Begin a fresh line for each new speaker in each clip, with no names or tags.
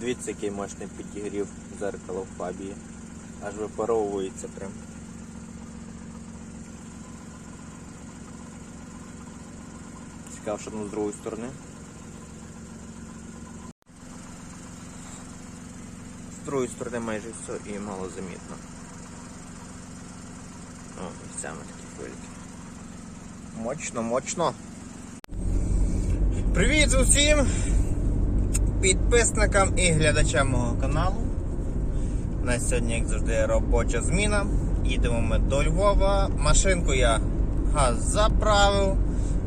Дивіться, який мощний підігрів зеркало в фабії. Аж випаровується прям. Цікаво, що з другої сторони. З другої сторони майже все і мало замітно. О, місцями такі хвильки. Мощно, мощно. Привіт усім підписникам і глядачам мого каналу. У нас сьогодні, як завжди, робоча зміна. Їдемо ми до Львова. Машинку я газ заправив.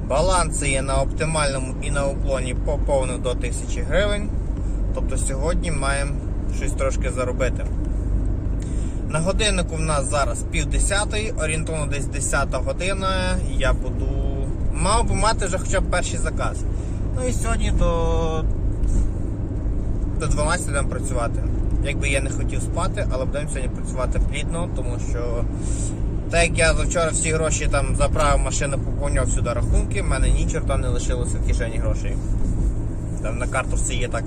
Баланси є на оптимальному і на уклоні поповнив до 1000 гривень. Тобто сьогодні маємо щось трошки заробити. На годиннику в нас зараз пів десятої, орієнтовно десь 10 година. Я буду. Мав би мати вже хоча б перший заказ. Ну і сьогодні до, до 12 будемо працювати. Якби я не хотів спати, але будемо сьогодні працювати плідно, тому що так як я завчора всі гроші там заправив машину, поповнював сюди рахунки, в мене ні чорта не лишилося в кишені грошей. Там на карточці є так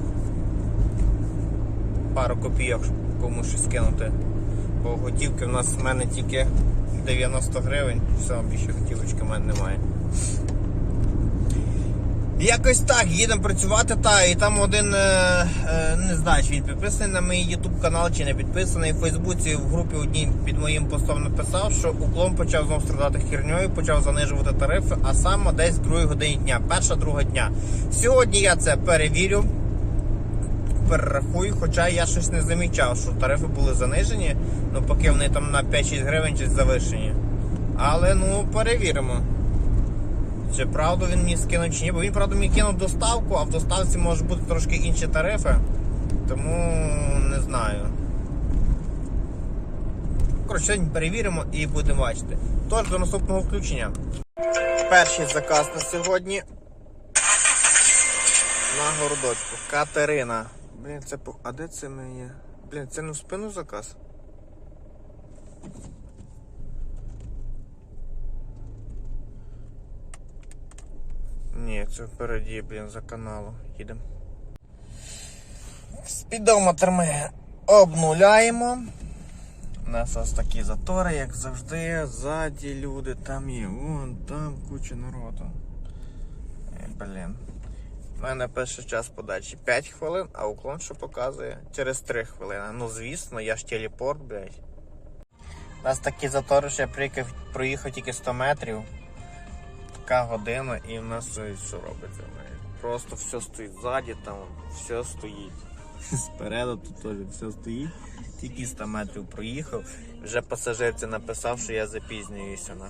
пару копійок, комусь щось скинути. Бо готівки в нас в мене тільки 90 гривень, все, більше готівочки в мене немає. Якось так, їдемо працювати, та і там один, е, е, не знаю, чи він підписаний на мій YouTube канал, чи не підписаний. В Фейсбуці в групі одній під моїм постом написав, що уклон почав знов страдати херньою, почав занижувати тарифи, а саме десь в другій годині дня, перша друга дня. Сьогодні я це перевірю, перерахую, хоча я щось не замічав, що тарифи були занижені, ну поки вони там на 5-6 гривень чи завишені. Але ну перевіримо. Чи правду він мені скинув чи ні? Бо він, правда, мені кинув доставку, а в доставці можуть бути трошки інші тарифи. Тому не знаю. Коротше, сьогодні перевіримо і будемо бачити. Тож до наступного включення. Перший заказ на сьогодні. На городочку. Катерина. Блін, це. А де це мені? Блін, це не в спину заказ? Ні, це впереді, блін, за каналом. Їдемо. Спідометр ми обнуляємо. У нас ось такі затори, як завжди. Ззаді люди, там є. Вон, там куча народу. Е, Блін. У мене перший час подачі 5 хвилин, а уклон що показує через 3 хвилини. Ну звісно, я ж телепорт, блядь. У нас такі затори, що я приїхав, проїхав тільки 100 метрів. Така година і в нас ось що робиться. Просто все стоїть ззаді, там все стоїть. Спереду тут теж все стоїть. Тільки 100 метрів проїхав. Вже пасажирці написав, що я запізнююся. На.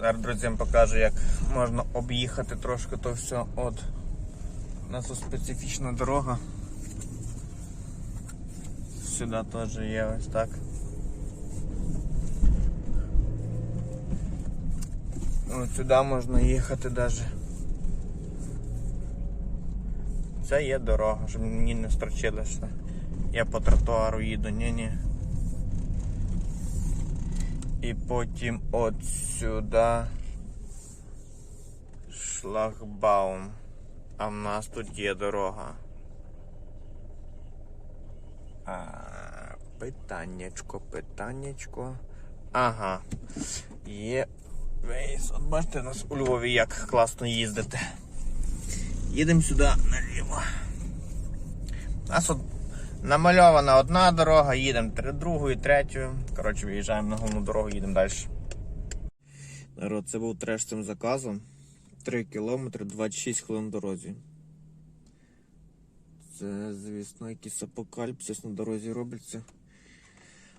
Зараз друзям покажу, як можна об'їхати трошки то все от. У нас тут специфічна дорога. Сюди теж є ось так. От сюди можна їхати навіть. Це є дорога, щоб мені не строчили, що я по тротуару їду, ні-ні. І потім от сюди шлагбаум. А в нас тут є дорога. А, питаннячко, питаннячко. Ага. Є вейс. От бачите, нас у Львові як класно їздити. Їдемо сюди наліво. У нас от намальована одна дорога, їдемо другою, третьою. Коротше, виїжджаємо на головну дорогу, їдемо далі. Народ, це був треш цим заказом. 3 кілометри 26 хвилин дорозі. Це, звісно, якийсь апокаліпсис на дорозі робиться.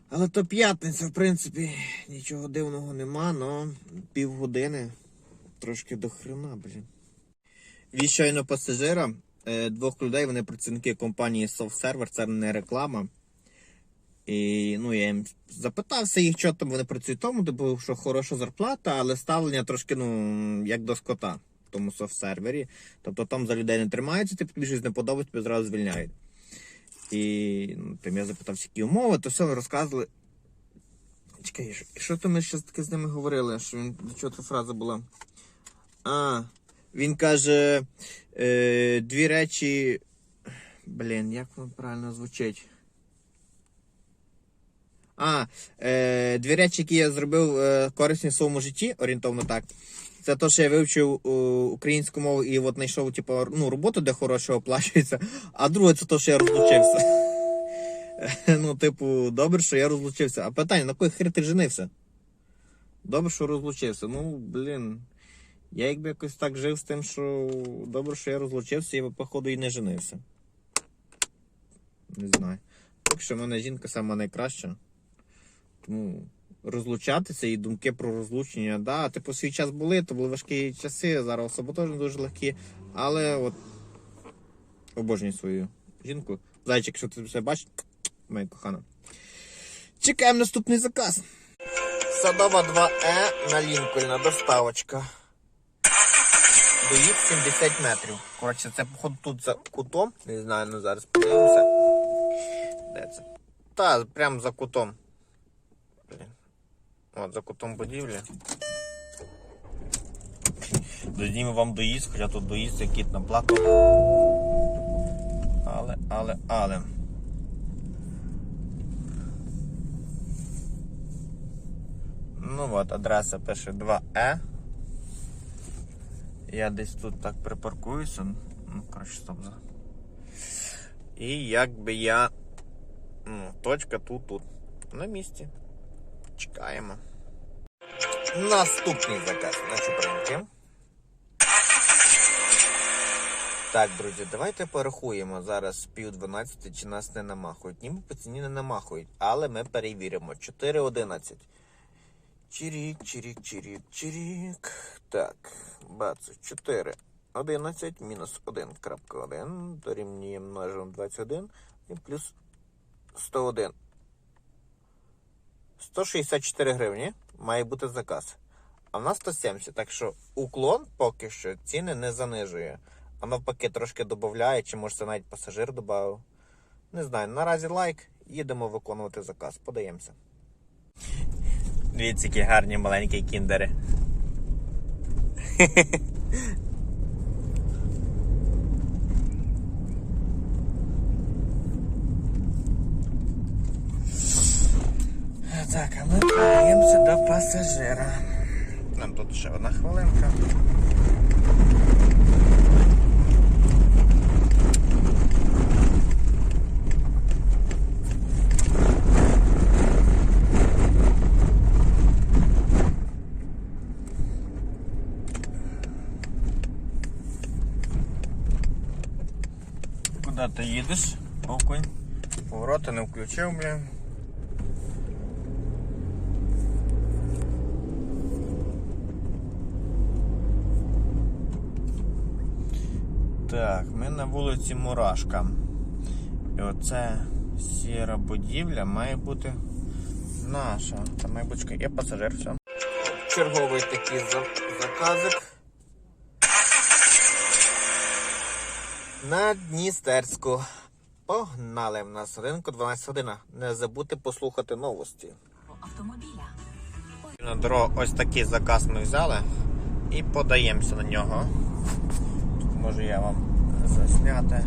Але то п'ятниця, в принципі, нічого дивного нема, але півгодини трошки до хрена, блін. Від щойно пасажира е, двох людей, вони працівники компанії SoftServer, це не реклама. І ну, я їм запитався їх, що там вони працюють тому, типу, що хороша зарплата, але ставлення трошки, ну, як до скота в тому софт-сервері. Тобто там за людей не тримаються, типу, тобі не подобається, тебе зразу звільняють. І ну, там я запитався, які умови, то все розказували. Чекай, що то ми ще таке з ними говорили, що він до чого та фраза була? А, він каже, е, дві речі Блін, як воно правильно звучить? А, е, дві речі, які я зробив е, корисні в своєму житті, орієнтовно так. Це те, що я вивчив е, українську мову і от знайшов типу, ну, роботу, де хороше оплачується. А друге, це те, що я розлучився. ну, типу, добре, що я розлучився. А питання, на кой хер ти женився? Добре, що розлучився. Ну, блін. Я якби якось так жив з тим, що добре, що я розлучився, я би, походу, і не женився. Не знаю. Поки що в мене жінка сама найкраща. Тому розлучатися і думки про розлучення. Да, типу свій час були, то були важкі часи, зараз особо теж не дуже легкі. Але от обожнюю свою жінку. Зайчик, якщо ти все бачиш, моя кохана. Чекаємо наступний заказ. Садова 2Е на Лінкольна, доставочка. Доїзд 70 метрів. Коротше, це походу тут за кутом. Не знаю, ну зараз подивимося. Де це? Та, прямо за кутом. Блін. От, за кутом будівлі. Додімо вам доїзд, хоча тут доїзд який на плату. Але, але, але. Ну от, адреса пише 2Е. Я десь тут так припаркуюся. Ну, коротше, стоп. І якби я. Ну, точка тут, тут. На місці. Чекаємо. Наступний заказ на Чупринки. Так, друзі, давайте порахуємо зараз пів 12 чи нас не намахують. Ніби по ціні не намахують, але ми перевіримо. 4.11. Чирік, чирік, чирік, чирік. Так, бацу, 4. 11 мінус 1.1 дорівнює множимо 21 і плюс 101. 164 гривні має бути заказ. А в нас 170, так що уклон поки що ціни не занижує. А навпаки, трошки додає, чи може це навіть пасажир додав. Не знаю, наразі лайк, їдемо виконувати заказ. Подаємося. Дивіться, які гарні маленькі кіндери. Так, а ми подаємося до пасажира. Нам тут ще одна хвилинка. Куди ти їдеш? Окунь. Повороти не включив, блін. Так, ми на вулиці Мурашка. І оце сіра будівля має бути наша. Це має бути є пасажир, все. Черговий такий за- заказик. На Дністерську. Погнали в нас ринку 12 година. Не забудьте послухати новості.
автомобіля.
На дорогу ось такий заказ ми взяли і подаємося на нього. Тут можу я вам засняти.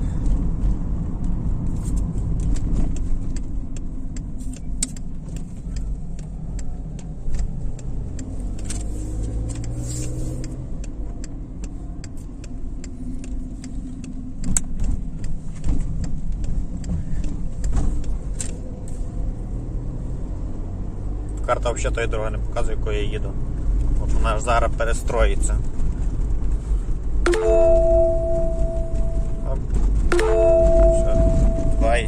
Карта взагалі тої дороги не показує, якою я їду. От вона зараз перестроїться.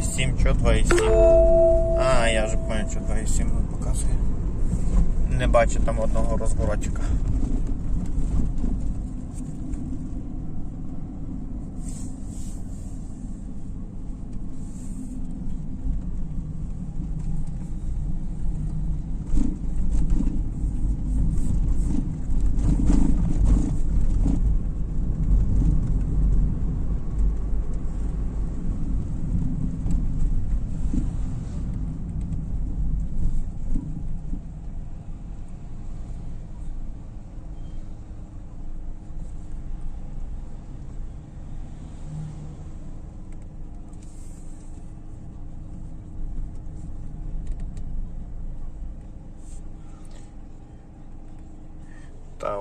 2,7, що 2,7? А, я вже понял, що 2,7 не показує. Не бачу там одного розворотчика.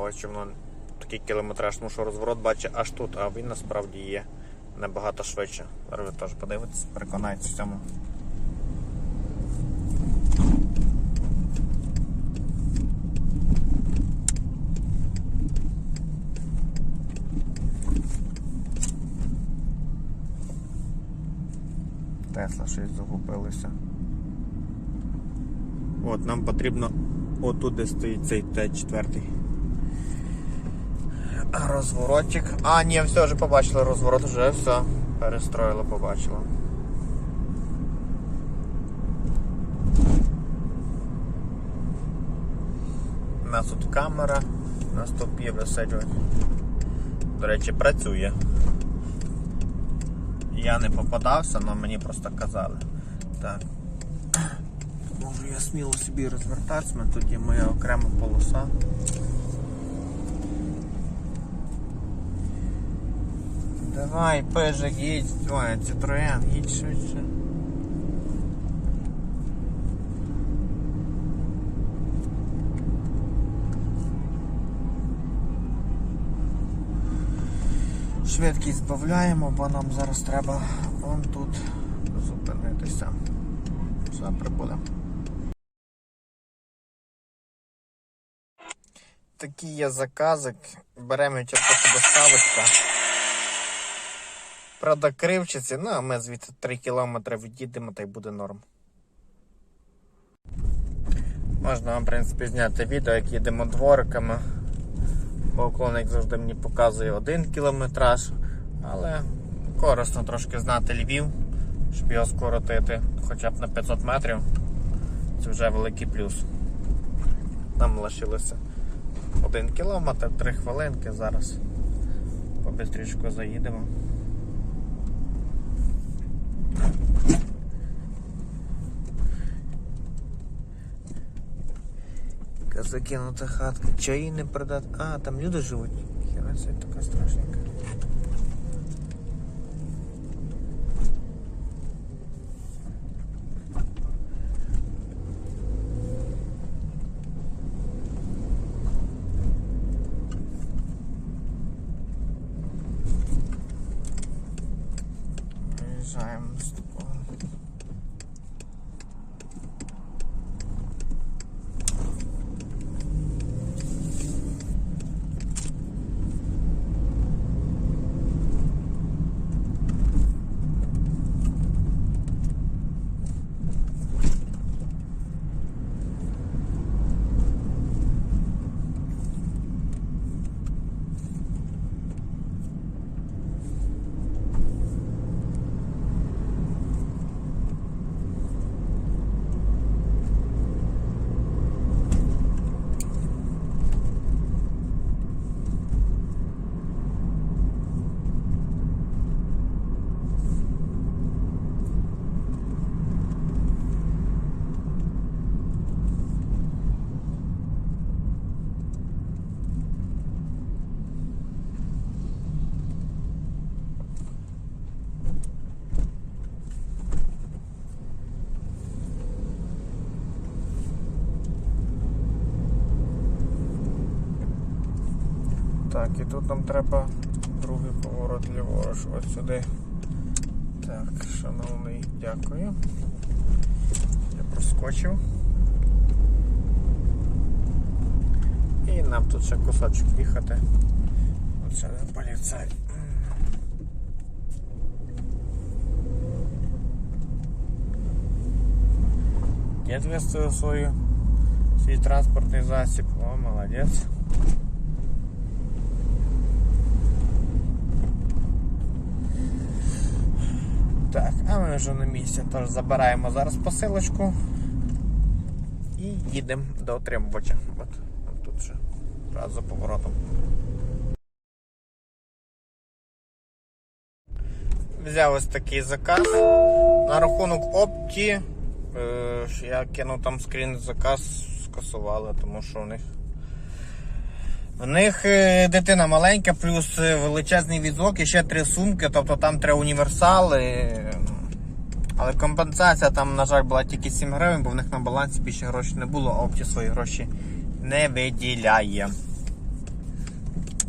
Ось чому такий кілометраж, тому що розворот бачить аж тут, а він насправді є набагато швидше. Зараз ви теж подивитесь, переконайтесь в цьому. Тесла щось загубилося. От, нам потрібно отут, де стоїть цей Т4. Розворотик. А, ні, все, вже побачили розворот, вже все. Перестроїло, побачила. У нас тут камера на стовпі висить. ось. До речі, працює. Я не попадався, але мені просто казали. Так. Можу я сміло собі розвертатися, у тут є моя окрема полоса. Давай, пежик, їдь, ой, Citroen, їдь швидше. Швидкість збавляємо, бо нам зараз треба вон тут зупинитися. Все, прибудемо. Такий є заказик. Беремо просто доставочка. Правда, кривчиці, ну а ми звідти 3 кілометри відійдемо та й буде норм. Можна вам, в принципі, зняти відео, як їдемо двориками. Бо уклонник завжди мені показує один кілометраж, але корисно трошки знати Львів, щоб його скоротити хоча б на 500 метрів. Це вже великий плюс. Нам лишилося один кілометр, 3 хвилинки зараз. Побистрічку заїдемо. Закинута хатка. Чаї не продати. А, там люди живуть. Хіра це така страшненька. Виїжджаємо Так, і тут нам треба другий поворот ліворуч, ось сюди. Так, шановний, дякую. Я проскочив. І нам тут ще кусочок їхати. Оце поліцай. Дід виставив свою свій транспортний засіб. О, молодець. Так, а ми вже на місці. Тож забираємо зараз посилочку і їдемо до отримувача. От, от тут ще раз за поворотом. Взяв ось такий заказ. На рахунок опті. Е, я кинув там скрін заказ, скасували, тому що в них. В них е, дитина маленька, плюс е, величезний візок і ще три сумки, тобто там три універсали. е, Але компенсація там, на жаль, була тільки 7 гривень, бо в них на балансі більше грошей не було, а опті свої гроші не виділяє.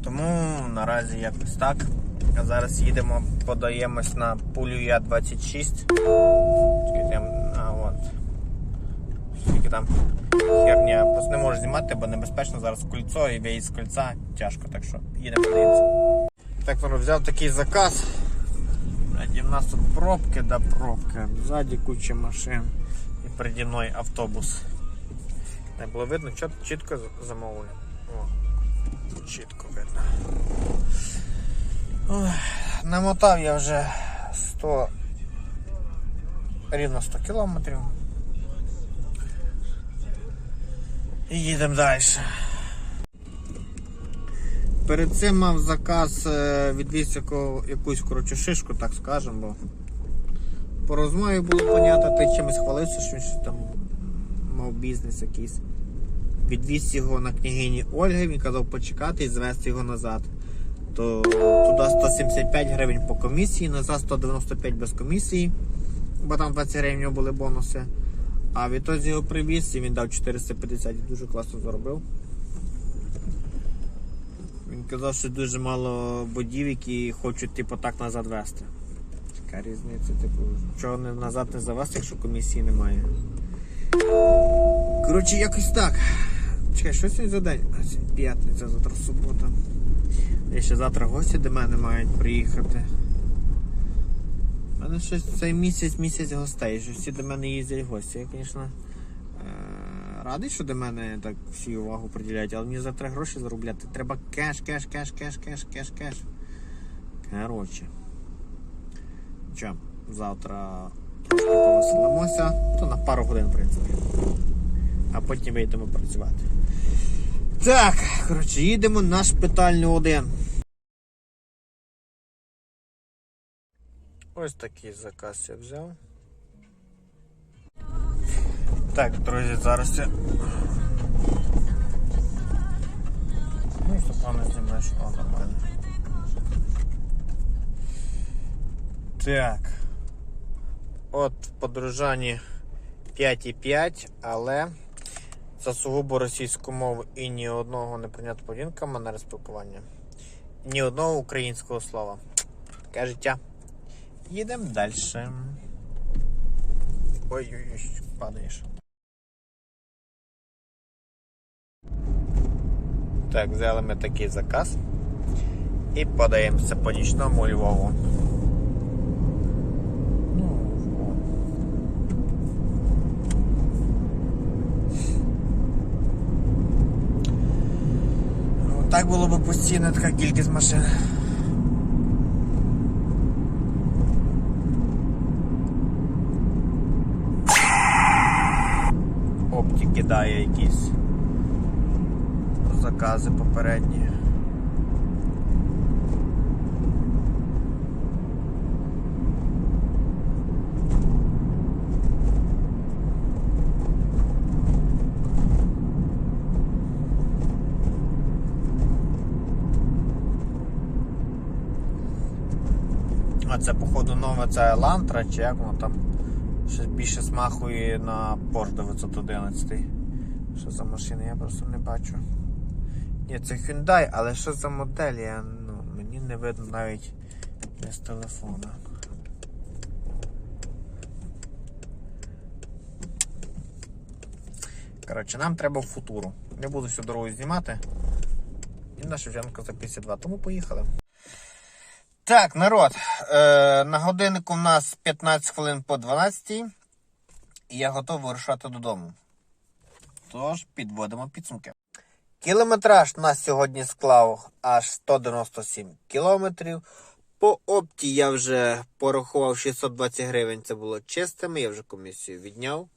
Тому наразі якось так. А зараз їдемо, подаємось на пулю Я-26. Скільки там, херня. Просто не можу знімати, бо небезпечно зараз кольцо і виїзд з кольця тяжко, так що їдемо подивимося. Так, воно взяв такий заказ. Блядь, в нас тут пробки да пробки. Ззаді куча машин. І переді мною автобус. Не було видно, чіт- чітко замовлення. О, чітко видно. Ой, намотав я вже 100 рівно 100 кілометрів. І їдемо далі. Перед цим мав заказ е, відвіз якусь коротше, шишку, так скажемо, бо по розмові було понятно, ти чимось хвалився, що він там мав бізнес якийсь. Відвіз його на княгині Ольги, він казав почекати і звезти його назад. То туди 175 гривень по комісії, назад 195 без комісії, бо там 20 гривень були бонуси. А відтоді його привіз і він дав 450 і дуже класно заробив. Він казав, що дуже мало бодів, які хочуть типу так назад вести. Яка різниця, типу, чого не назад не завести, якщо комісії немає. Коротше, якось так. Чекай, що сьогодні за день? П'ятниця, завтра субота. І ще завтра гості до мене мають приїхати. У мене щось цей місяць місяць гостей, що всі до мене їздять гості. Я, звісно, е, радий, що до мене так всі увагу приділяють, але мені завтра гроші заробляти. Треба кеш, кеш, кеш, кеш, кеш, кеш, кеш. Коротше. Що, завтра трошки повеселимося, то на пару годин, в принципі. А потім вийдемо працювати. Так, коротше, їдемо на шпитальний один. Ось такий заказ я взяв. Так, друзі, зараз я. Ну, що пане знімаєш, о, нормально. Так. От в подорожанні 5,5, але за сугубо російську мову і ні одного не прийнято поведінка манери спілкування. Ні одного українського слова. Таке життя. Їдемо далі. Ой-ой-ой, падаєш. Так, взяли ми такий заказ і подаємося по нічному Львову. Ну, Так було б постійно така кількість машин. Опті якісь закази попередні. А це, походу, нова ця Елантра, чи як воно там щось більше смахує на Porsche 911. Що за машина, я просто не бачу. Ні, це Hyundai, але що за модель? Я, ну, мені не видно навіть з телефона. Коротше, нам треба в футуру. Не буду всю дорогу знімати. І на Шевченко за 52, тому поїхали. Так, народ. Е, на годиннику в нас 15 хвилин по 12. І я готовий вирушати додому. Тож підводимо підсумки. Кілометраж нас сьогодні склав аж 197 кілометрів. По опті я вже порахував 620 гривень. Це було чистими, я вже комісію відняв.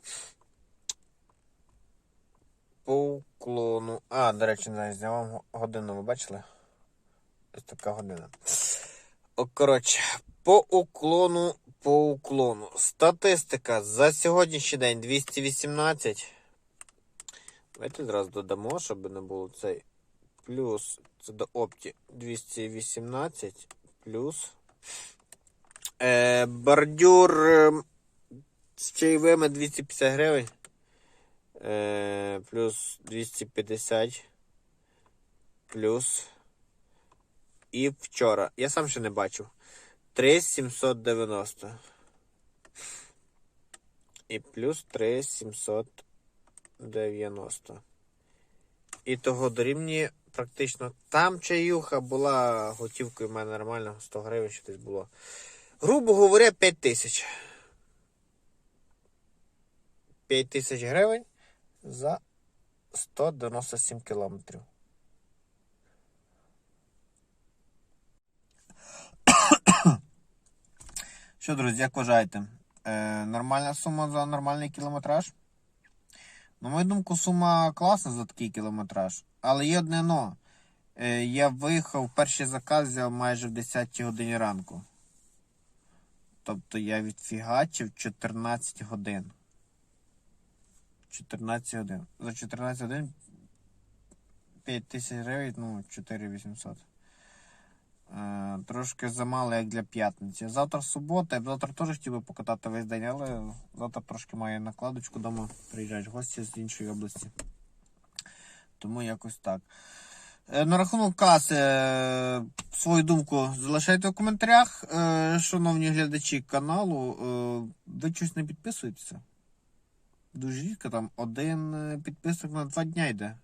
По уклону. А, до речі, не зняв годину, ви бачили? Ось така година. Коротше, по уклону, по уклону. Статистика за сьогоднішній день 218. Давайте зразу додамо, щоб не було цей. Плюс це до опті 218 плюс. Е, бордюр е, з чайовими 250 гривень. Е, плюс 250. Плюс і вчора. Я сам ще не бачив. 3790. І плюс 3790. І того дорівнює практично. Там чаюха була готівкою в мене нормально, 100 гривень що десь було. Грубо говоря, 5 тисяч. 5 тисяч гривень за 197 кілометрів. Що, друзі, як вважаєте? Е, нормальна сума за нормальний кілометраж? На мою думку, сума класна за такий кілометраж. Але є одне но. Е, я виїхав, перший заказ взяв майже в 10 годині ранку. Тобто я відфігачив 14 годин. 14 годин. За 14 годин 5 тисяч гривень, ну, 4800. Е, трошки замало, як для п'ятниці. Завтра субота, я б завтра теж хотів би покатати весь день, але завтра трошки маю накладочку вдома, приїжджають гості з іншої області. Тому якось так. Е, На рахунок каси, е, свою думку залишайте в коментарях. Шановні глядачі каналу, ви щось не підписуєтеся? Дуже рідко там один підписок на два дня йде.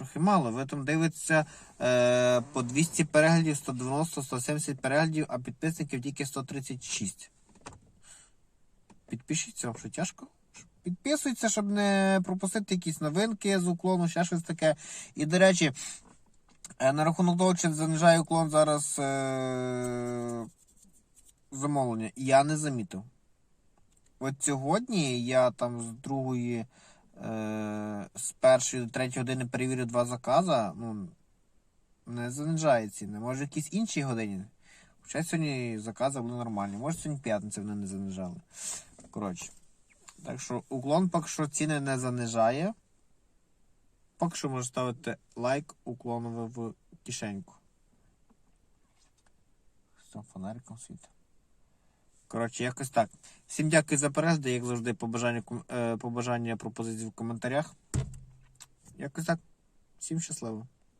Трохи мало. Ви там дивитеся е, по 200 переглядів, 190, 170 переглядів, а підписників тільки 136. Підпишіться, вам що тяжко. Підписуйтеся, щоб не пропустити якісь новинки з уклону, ще щось таке. І, до речі, е, на рахунок того, чи занижає уклон зараз е, замовлення, я не замітив. От сьогодні я там з другої, з першої до третьої години перевірив два закази. Ну, не занижає ціни. Може, якісь інші годині. Хоча сьогодні закази були нормальні. Може, сьогодні п'ятниця вони не занижали. Коротше. Так що уклон поки що ціни не занижає. Поки що може ставити лайк уклонове в кишеньку. З фонариком світить. Коротше, якось так. Всім дякую за перегляд, як завжди, побажання, е, побажання пропозиції в коментарях. Якось так. Всім щасливо.